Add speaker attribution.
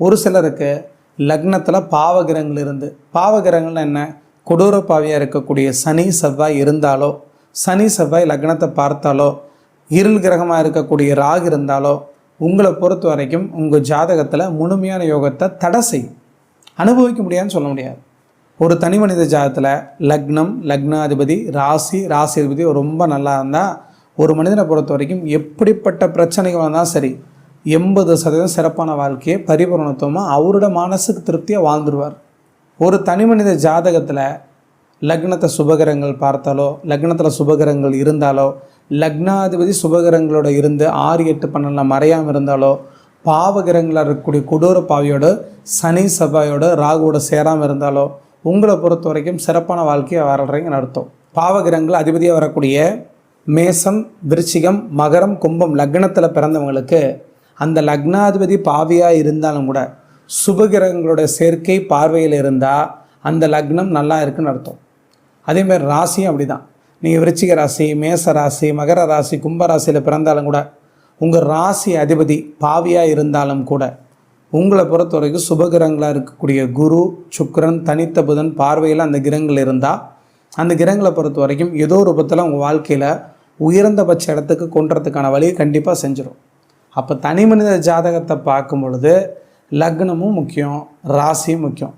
Speaker 1: ஒரு சிலருக்கு லக்னத்தில் பாவகிரகங்கள் இருந்து பாவகிரகங்கள் என்ன? கொடூர பாவியாக இருக்கக்கூடிய சனி செவ்வாய் இருந்தாலோ சனி செவ்வாய் லக்னத்தை பார்த்தாலோ இருள் கிரகமாக இருக்கக்கூடிய ராகு இருந்தாலோ உங்களை பொறுத்த வரைக்கும் உங்கள் ஜாதகத்தில் முழுமையான யோகத்தை தடை செய்யும். அனுபவிக்க முடியாதுன்னு சொல்ல முடியாது. ஒரு தனி மனித ஜாதகத்தில் லக்னம் லக்னாதிபதி ராசி ராசி அதிபதி ரொம்ப நல்லா இருந்தால் ஒரு மனிதனை பொறுத்த வரைக்கும் எப்படிப்பட்ட பிரச்சனைகள் வந்தால் சரி எண்பது சதவீதம் சிறப்பான வாழ்க்கையை பரிபூரணத்துவமாக அவரோட மனசுக்கு திருப்தியாக வாழ்ந்துருவார். ஒரு தனி மனித ஜாதகத்தில் லக்னத்தை சுபகரங்கள் பார்த்தாலோ லக்னத்தில் சுபகரங்கள் இருந்தாலோ லக்னாதிபதி சுபகரங்களோட இருந்து ஆறு எட்டு பன்னெண்டில் மறையாமல் இருந்தாலோ பாவகிரகங்களாக இருக்கக்கூடிய கொடூர பாவியோட சனி செவ்வாயோட ராகுவோட சேராமல் இருந்தாலோ உங்களை பொறுத்த வரைக்கும் சிறப்பான வாழ்க்கையை வாழ்கிறீங்கன்னு அர்த்தம். பாவகிரகங்கள் அதிபதியாக வரக்கூடிய மேசம் விருச்சிகம் மகரம் கும்பம் லக்னத்தில் பிறந்தவங்களுக்கு அந்த லக்னாதிபதி பாவியாக இருந்தாலும் கூட சுபகிரகங்களோட சேர்க்கை பார்வையில் இருந்தால் அந்த லக்னம் நல்லா இருக்குன்னு அர்த்தம். அதேமாதிரி ராசியும் அப்படி தான் நீங்கள் விருச்சிக ராசி மேச ராசி மகர ராசி கும்ப ராசியில் பிறந்தாலும் கூட உங்கள் ராசி அதிபதி பாவியாக இருந்தாலும் கூட உங்களை பொறுத்த வரைக்கும் சுபகிரகங்களாக இருக்கக்கூடிய குரு சுக்கரன் தனித்த புதன் பார்வையில் அந்த கிரகங்கள் இருந்தால் அந்த கிரகங்களை பொறுத்த வரைக்கும் ஏதோ ரூபத்தில் உங்கள் வாழ்க்கையில் உயர்ந்தபட்ச இடத்துக்கு கொண்டுறதுக்கான வழியை கண்டிப்பாக செஞ்சிடும் அப்போ தனி மனித ஜாதகத்தை பார்க்கும் பொழுது லக்னமும் முக்கியம் ராசியும் முக்கியம்.